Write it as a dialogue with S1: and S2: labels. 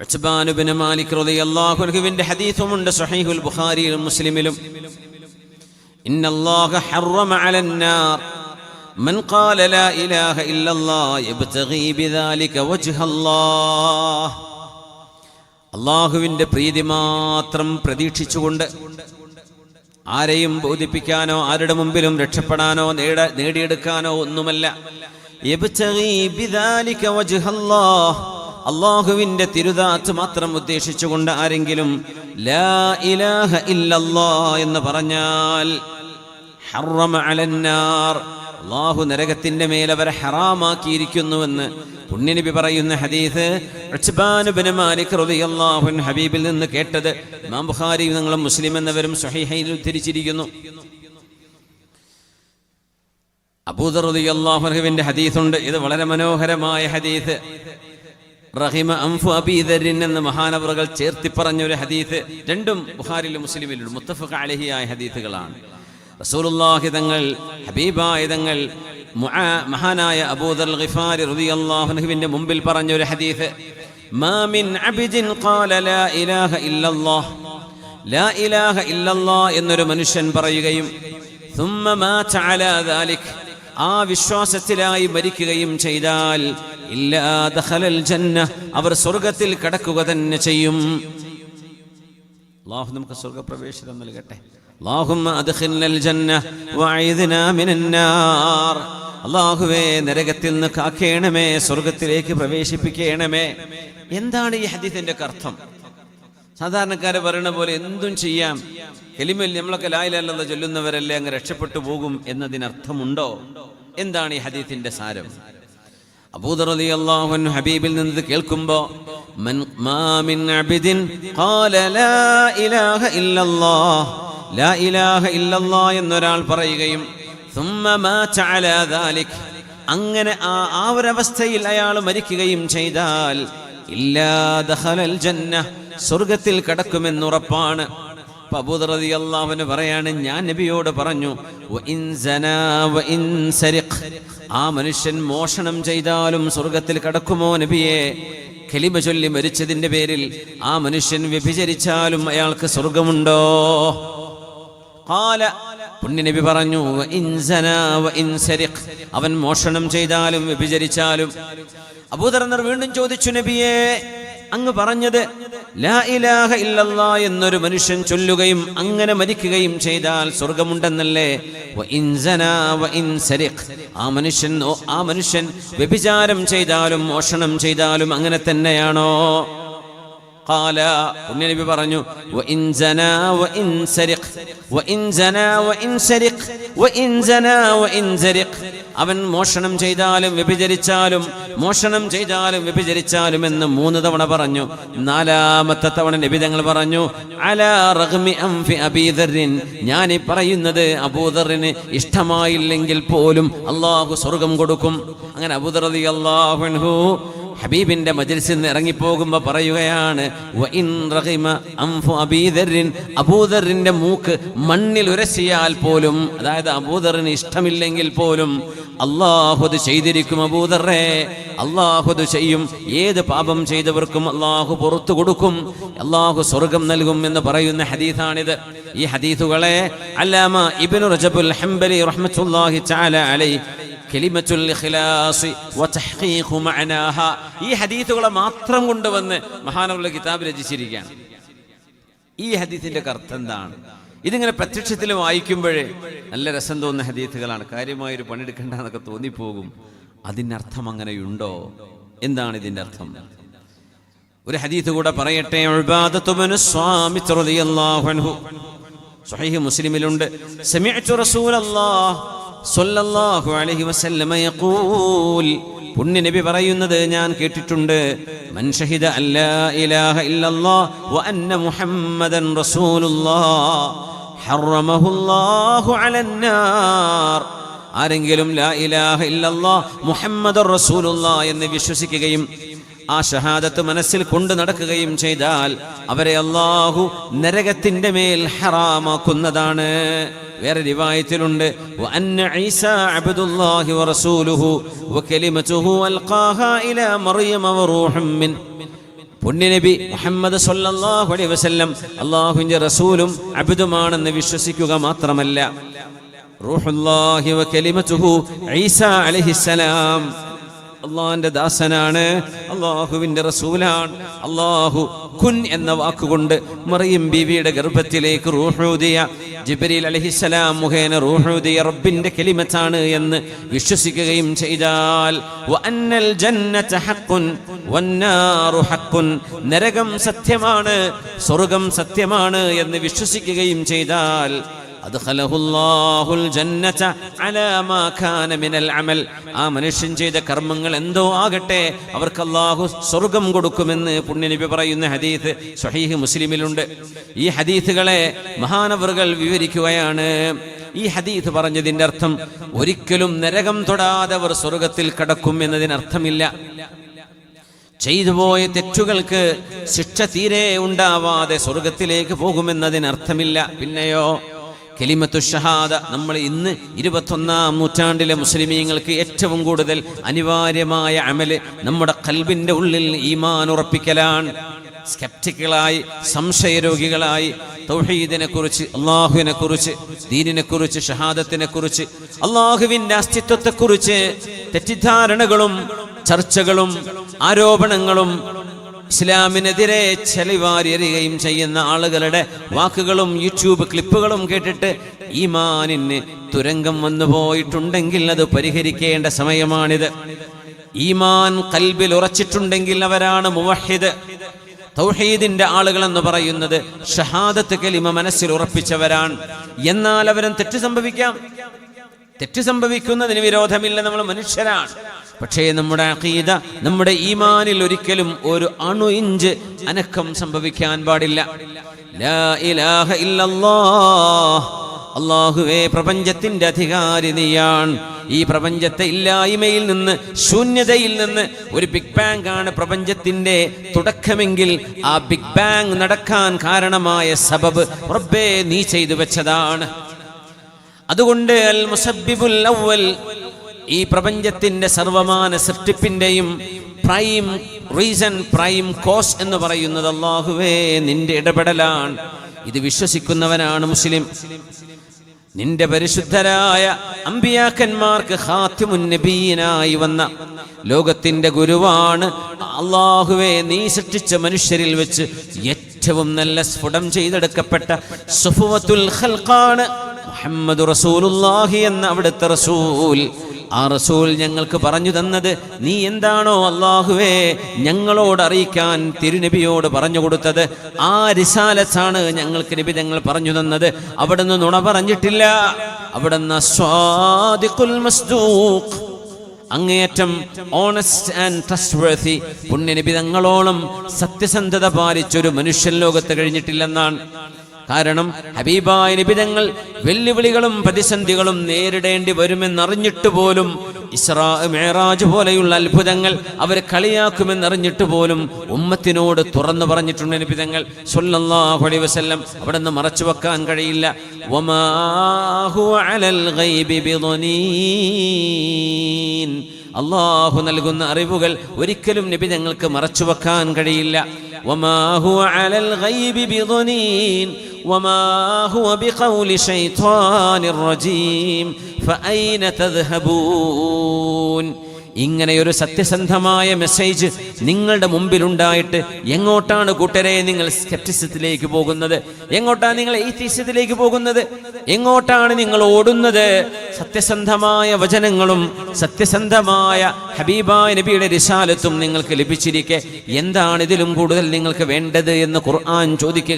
S1: ഉസ്മാനുബിന് മാലിക് റളിയല്ലാഹു അൻഹുവിന്റെ ഹദീസുമുണ്ട് സ്വഹീഹുൽ ബുഖാരിയിലും മുസ്ലിമിലും ഇന്നല്ലാഹ ഹറമ അലന്നാർ من قال لا إله إلا الله يبتغي بذلك وجه الله അള്ളാഹുവിൻ്റെ പ്രീതി മാത്രം പ്രതീക്ഷിച്ചുകൊണ്ട് ആരെയും ബോധിപ്പിക്കാനോ ആരുടെ മുമ്പിലും രക്ഷപ്പെടാനോ നേട നേടിയെടുക്കാനോ ഒന്നുമല്ല അള്ളാഹുവിന്റെ തിരുതാത്ത് മാത്രം ഉദ്ദേശിച്ചുകൊണ്ട് ആരെങ്കിലും ലാ ഇലാഹ ഇല്ലല്ലാ എന്ന് പറഞ്ഞാൽ അലന്നാർ. അള്ളാഹു നരകത്തിന്റെ മേൽ അവരെ ഹറാമാക്കിയിരിക്കുന്നുവെന്ന് പുണ്യനബി പറയുന്ന ഹദീസ് മാലിക് റളിയല്ലാഹു ഹബീബിൽ നിന്ന് കേട്ടത്. ഇമാം ബുഖാരി നിങ്ങളും മുസ്ലിം എന്നവരും സ്വഹീഹൈനിൽ ഉദ്ധരിച്ചിരിക്കുന്നു. അബൂദർ റളിയല്ലാഹു ഹദീസ് ഉണ്ട് ഇത് വളരെ മനോഹരമായ ഹദീസ്. റഹിമ അംഫു അബീദരിൻ എന്ന മഹാനവറുകൾ ചേർത്തി പറഞ്ഞ ഒരു ഹദീസ് രണ്ടും ബുഖാരിലും മുസ്ലിമിലും മുത്തഫഖ അലഹിയായ ഹദീസുകളാണ് റസൂലുള്ളാഹി തങ്ങൾ ഹബീബായ തങ്ങൾ മുആ- മഹാനായ അബൂദർ ഗിഫാരി റളിയല്ലാഹു അൻഹുവിന്റെ മുമ്പിൽ പറഞ്ഞ ഒരു ഹദീസ് മാ മിൻ അബ്ദിൻ ഖാല ലാ ഇലാഹ ഇല്ലല്ലാഹ് ലാ ഇലാഹ ഇല്ലല്ലാഹ് എന്നൊരു മനുഷ്യൻ പറയുകയും ثم مات على ذلك ആ വിശ്വാസത്തിലായി മരിക്കുകയും ചെയ്താൽ ഇല്ലാ ദഖലൽ ജന്ന അവർ സ്വർഗത്തിൽ കടക്കുക തന്നെ ചെയ്യും. അള്ളാഹു നമുക്ക് സ്വർഗപ്രവേശനം നൽകട്ടെ. അദ്ഖിൽനൽ ജന്ന മിനന്നാർ നാർ. അള്ളാഹുവേ നരകത്തിൽ നിന്ന് കാക്കേണമേ സ്വർഗത്തിലേക്ക് പ്രവേശിപ്പിക്കണമേ. എന്താണ് ഈ ഹദീസിന്റെ അർത്ഥം? സാധാരണക്കാരെ പറയണ പോലെ എന്തും ചെയ്യാം. എലിമൽ നമ്മളൊക്കെ ലായിലല്ലാതെ ചൊല്ലുന്നവരല്ലേ അങ്ങ് രക്ഷപ്പെട്ടു പോകും എന്നതിനർത്ഥമുണ്ടോ? എന്താണ് ഈ ഹദീത്തിന്റെ സാരം? അബൂദറലി അള്ളാഹു ഹബീബിൽ നിന്ന് കേൾക്കുമ്പോ എന്നൊരാൾ പറയുകയും അങ്ങനെ ആ ആ ഒരവസ്ഥയിൽ അയാൾ മരിക്കുകയും ചെയ്താൽ ഇല്ലാ ദഹലൽ ജന്ന സ്വർഗത്തിൽ കടക്കുമെന്നുറപ്പാണ് റളിയല്ലാഹു അൻഹു പറയാണ് ഞാൻ നബിയോട് പറഞ്ഞു. ആ മനുഷ്യൻ മോഷണം ചെയ്താലും സ്വർഗത്തിൽ കടക്കുമോ നബിയെ ഖലിമ ചൊല്ലി മരിച്ചതിന്റെ പേരിൽ ആ മനുഷ്യൻ വ്യഭിചരിച്ചാലും അയാൾക്ക് സ്വർഗമുണ്ടോ ഖാല പുണ്യനബി പറഞ്ഞു. അവൻ മോഷണം ചെയ്താലും വ്യഭിചരിച്ചാലും അബൂദർ വീണ്ടും ചോദിച്ചു നബിയെ അങ്ങ് പറഞ്ഞത് ലാ ഇലാഹ എന്നൊരു മനുഷ്യൻ ചൊല്ലുകയും അങ്ങനെ മരിക്കുകയും ചെയ്താൽ സ്വർഗമുണ്ടെന്നല്ലേ. ആ മനുഷ്യൻ ആ മനുഷ്യൻ വ്യഭിചാരം ചെയ്താലും മോഷണം ചെയ്താലും അങ്ങനെ തന്നെയാണോ قال പുണ്യനബി പറഞ്ഞു وإن زنا وإن سرق وإن زنا وإن سرق وإن زنا وإن سرق അവൻ മോഷണം ചെയ്താലും വ്യഭിചരിച്ചാലും മോഷണം ചെയ്താലും വ്യഭിചരിച്ചാലും എന്ന് മൂന്ന് തവണ പറഞ്ഞു നാലാമത്തെ തവണ നബിതങ്ങൾ പറഞ്ഞു അലാ റഗ്മി അംഫി അബീദറിൻ ഞാൻ ഈ പറയുന്നത് അബൂദറിന് ഇഷ്ടമായില്ലെങ്കിൽ പോലും അള്ളാഹു സ്വർഗം കൊടുക്കും അങ്ങനെ അബൂദർ റളിയല്ലാഹു അൻഹു ഹബീബിന്റെ മജ്ലിസിൽ നിന്ന് ഇറങ്ങിപ്പോകുമ്പോൾ പറയുകയാണ് "വഇൻ റഗിമ അൻഫു അബീദറിൻ അബൂദറിന്റെ മൂക്ക് മണ്ണിൽ ഉരസിയാൽ പോലും അതായത് അബൂദറിന് ഇഷ്ടമില്ലെങ്കിൽ പോലും അള്ളാഹു അത് ചെയ്തിരിക്കും അബൂദറേ അള്ളാഹു അത് ചെയ്യും ഏത് പാപം ചെയ്തവർക്കും അള്ളാഹു പുറത്തു കൊടുക്കും അള്ളാഹു സ്വർഗം നൽകും എന്ന് പറയുന്ന ഹദീസാണിത്. ഈ ഹദീസുകളെ അല്ലാമ ഇബിൻ റജബുൽ ഹംബലി റഹ്മത്തുള്ളാഹി ചാല അലൈഹി കലിമത്തുൽ ഇഖ്ലാസ് വതഹ്ഖീഖു മഅനാഹ. ഈ ഹദീസുകളെ മാത്രം കൊണ്ടുവന്ന് മഹാനുള്ള കിതാബ് രചിച്ചിരിക്കുകയാണ്. ഈ ഹദീസിന്റെ അർത്ഥം എന്താണ് ഇതിങ്ങനെ പ്രത്യക്ഷത്തിൽ വായിക്കുമ്പോഴേ നല്ല രസം തോന്നുന്ന ഹദീസുകളാണ്. കാര്യമായൊരു പണിയെടുക്കണ്ട എന്നൊക്കെ തോന്നിപ്പോകും. അതിനർത്ഥം അങ്ങനെയുണ്ടോ? എന്താണ് ഇതിന്റെ അർത്ഥം? ഒരു ഹദീസ് കൂടെ പറയട്ടെ. സ്വാമി മുസ്ലിമിലുണ്ട്. റസൂലല്ലാഹ് അലൈഹി വസല്ലമ യഖൂൽ. പുണ്യ നബി പറയുന്നത് ഞാൻ കേട്ടിട്ടുണ്ട്. മൻ ഷഹിദ അല്ലാ ഇലാഹ ഇല്ലല്ലാഹ് വ അന്ന മുഹമ്മദൻ റസൂലുള്ളാഹ് ഹറമഹുല്ലാഹു അലന്നാർ ആരെങ്കിലും ലാ ഇലാഹ ഇല്ലല്ലാഹ് മുഹമ്മദുർ റസൂലുള്ളാഹ് എന്ന് വിശ്വസിക്കുകയും ആ ഷഹാദത്ത് മനസ്സിൽ കൊണ്ടു നടക്കുകയും ചെയ്താൽ അവരെ അള്ളാഹു നരകത്തിന്റെ മേൽ ഹറാമാക്കുന്നതാണ്. വേറെ റിവായത്തിലുണ്ട്. പുണ്യനബി മുഹമ്മദ് സല്ലല്ലാഹു അലൈഹി വസല്ലം അള്ളാഹുവിന്റെ റസൂലും അബിദുമാണെന്ന് വിശ്വസിക്കുക മാത്രമല്ല. റൂഹുല്ലാഹി വ കലിമതുഹു ഈസ അലൈഹിസ്സലാം അള്ളാഹിന്റെ ദാസനാണ് അള്ളാഹുവിന്റെ റസൂലാണ്. അള്ളാഹു കുൻ എന്ന വാക്കുകൊണ്ട് മറിയം ബീവിയുടെ ഗർഭത്തിലേക്ക് റൂഹുദിയ ജിബ്രീൽ അലഹിസലാം മുഖേന റൂഹുദിയ റബ്ബിന്റെ കെലിമത്താണ് എന്ന് വിശ്വസിക്കുകയും ചെയ്താൽ നരകം സത്യമാണ് സ്വർഗം സത്യമാണ് എന്ന് വിശ്വസിക്കുകയും ചെയ്താൽ അദ്ഖലഹുല്ലാഹുൽ ജന്നത അലാ മാ കാന മിനൽ അമൽ. ആ മനുഷ്യൻ ചെയ്ത കർമ്മങ്ങൾ എന്തോ ആകട്ടെ അവർക്ക് അല്ലാഹു സ്വർഗം കൊടുക്കുമെന്ന് പുണ്യനബി പറയുന്ന ഹദീസ് സ്വഹീഹ് മുസ്ലിമിലുണ്ട്. ഈ ഹദീസുകളെ മഹാനവറുകൾ വിവരിക്കുകയാണ്. ഈ ഹദീസ് പറഞ്ഞതിന്റെ അർത്ഥം ഒരിക്കലും നരകം തൊടാതെ അവർ സ്വർഗത്തിൽ കടക്കും എന്നതിനർത്ഥമില്ല. ചെയ്തുപോയ തെറ്റുകൾക്ക് ശിക്ഷ തീരെ ഉണ്ടാവാതെ സ്വർഗത്തിലേക്ക് പോകുമെന്നതിനർത്ഥമില്ല. പിന്നെയോ കെലിമത്തു ഷഹാദ നമ്മൾ ഇന്ന് ഇരുപത്തൊന്നാം നൂറ്റാണ്ടിലെ മുസ്ലിമീങ്ങൾക്ക് ഏറ്റവും കൂടുതൽ അനിവാര്യമായ അമൽ നമ്മുടെ കൽബിന്റെ ഉള്ളിൽ ഈമാൻ ഉറപ്പിക്കലാണ്. സ്കെപ്റ്റിക്കുകളായി സംശയരോഗികളായി തൗഹീദിനെ കുറിച്ച് അള്ളാഹുവിനെ കുറിച്ച് ദീനിനെ കുറിച്ച് ഷഹാദത്തിനെ കുറിച്ച് അള്ളാഹുവിന്റെ അസ്തിത്വത്തെക്കുറിച്ച് തെറ്റിദ്ധാരണകളും ചർച്ചകളും ആരോപണങ്ങളും ഇസ്ലാമിനെതിരെ ചെളിവാരിയറിയുകയും ചെയ്യുന്ന ആളുകളുടെ വാക്കുകളും യൂട്യൂബ് ക്ലിപ്പുകളും കേട്ടിട്ട് ഈമാനിന് തുരങ്കം വന്നു പോയിട്ടുണ്ടെങ്കിൽ അത് പരിഹരിക്കേണ്ട സമയമാണിത്. ഈമാൻ കൽബിൽ ഉറച്ചിട്ടുണ്ടെങ്കിൽ അവരാണ് മുവഹിദ്. തൗഹീദിന്റെ ആളുകൾ എന്ന് പറയുന്നത് ഷഹാദത്ത് കലിമ മനസ്സിൽ ഉറപ്പിച്ചവരാണ്. എന്നാൽ അവരും തെറ്റ് സംഭവിക്കാം. തെറ്റ് സംഭവിക്കുന്നതിന് വിരോധമില്ല നമ്മൾ മനുഷ്യരാണ്. പക്ഷേ നമ്മുടെ അഖീദ നമ്മുടെ ഈമാനിൽ ഒരിക്കലും ഒരു അണു ഇഞ്ച് അനക്കം സംഭവിക്കാൻ പാടില്ല. അള്ളാഹുവേ പ്രപഞ്ചത്തിന്റെ അധികാരി നീയാണ്. ഈ പ്രപഞ്ചത്തെ ഇല്ലായ്മയിൽ നിന്ന് ശൂന്യതയിൽ നിന്ന് ഒരു ബിഗ് ബാങ് ആണ് പ്രപഞ്ചത്തിന്റെ തുടക്കമെങ്കിൽ ആ ബിഗ് ബാങ് നടക്കാൻ കാരണമായ സബബ് റബ്ബേ നീ ചെയ്തു വെച്ചതാണ്. അതുകൊണ്ട് അൽ മുസബിബുൽ അവൽ ഈ പ്രപഞ്ചത്തിന്റെ സർവമാന സൃഷ്ടിപ്പിന്റെയും പ്രൈം റീസൺ പ്രൈം കോസ് എന്ന് പറയുന്നത് അള്ളാഹുവേ നിന്റെ ഇടപെടലാണ്. ഇത് വിശ്വസിക്കുന്നവനാണ് മുസ്ലിം. നിന്റെ പരിശുദ്ധരായ അമ്പിയാക്കന്മാർക്ക് ഹാത്യമുന്നബീനായി നബീനായി വന്ന ലോകത്തിന്റെ ഗുരുവാണ് അള്ളാഹുവെ നീ സൃഷ്ടിച്ച മനുഷ്യരിൽ വെച്ച് ഏറ്റവും നല്ല സ്ഫുടം ചെയ്തെടുക്കപ്പെട്ട സുഫുവത്തുൽ ഖൽഖാണ് മുഹമ്മദ് റസൂലുല്ലാഹി എന്ന അവിടുത്തെ റസൂൽ. ആ റസൂൽ ഞങ്ങൾക്ക് പറഞ്ഞു തന്നത് നീ എന്താണോ അള്ളാഹുവേ ഞങ്ങളോട് അറിയിക്കാൻ തിരുനബിയോട് പറഞ്ഞു കൊടുത്തത് ആ റിസാലസാണ് ഞങ്ങൾക്ക് നബി ഞങ്ങൾ പറഞ്ഞു തന്നത്. അവിടുന്ന് നുണ പറഞ്ഞിട്ടില്ല. അവിടുന്ന് സ്വാദിഖുൽ മസ്ദൂഖ് അങ്ങേയറ്റം ഓണസ്റ്റ് ആൻഡ് ട്രസ്റ്റ്വർത്തി പുണ്യനബി തങ്ങളോളം സത്യസന്ധത പാലിച്ചൊരു മനുഷ്യൻ ലോകത്ത് കഴിഞ്ഞിട്ടില്ലെന്നാണ്. കാരണം ഹബീബായ നിബിതങ്ങൾ വെല്ലുവിളികളും പ്രതിസന്ധികളും നേരിടേണ്ടി വരുമെന്നറിഞ്ഞിട്ട് പോലും ഇസ്രാ മേറാജ് പോലെയുള്ള അത്ഭുതങ്ങൾ അവർ കളിയാക്കുമെന്നറിഞ്ഞിട്ട് പോലും ഉമ്മത്തിനോട് തുറന്നു പറഞ്ഞിട്ടുണ്ട് നിബിതങ്ങൾ അലൈഹി വസല്ലം. അവിടെ നിന്ന് മറച്ചു വെക്കാൻ കഴിയില്ല. അള്ളാഹു നൽകുന്ന അറിവുകൾ ഒരിക്കലും നബി ഞങ്ങൾക്ക് മറച്ചു വെക്കാൻ കഴിയില്ല. وما هو على الغيب بضنين وما هو بقول شيطان رجيم فأين تذهبون ഇങ്ങനെ ഒരു സത്യസന്ധമായ മെസ്സേജ് നിങ്ങളുടെ മുമ്പിലുണ്ടായിട്ട് എങ്ങോട്ടാണ് കൂട്ടരെ നിങ്ങൾ സ്കെപ്റ്റിസത്തിലേക്ക് പോകുന്നത് എങ്ങോട്ടാണ് നിങ്ങൾ എയ്ത്തീസ്യത്തിലേക്ക് പോകുന്നത് എങ്ങോട്ടാണ് നിങ്ങൾ ഓടുന്നത് സത്യസന്ധമായ വചനങ്ങളും സത്യസന്ധമായ ഹബീബായ നബിയുടെ റിസാലത്തും നിങ്ങൾക്ക് ലഭിച്ചിരിക്കെ എന്താണ് ഇതിലും കൂടുതൽ നിങ്ങൾക്ക് വേണ്ടത് എന്ന് ഖുർആൻ ചോദിക്കുക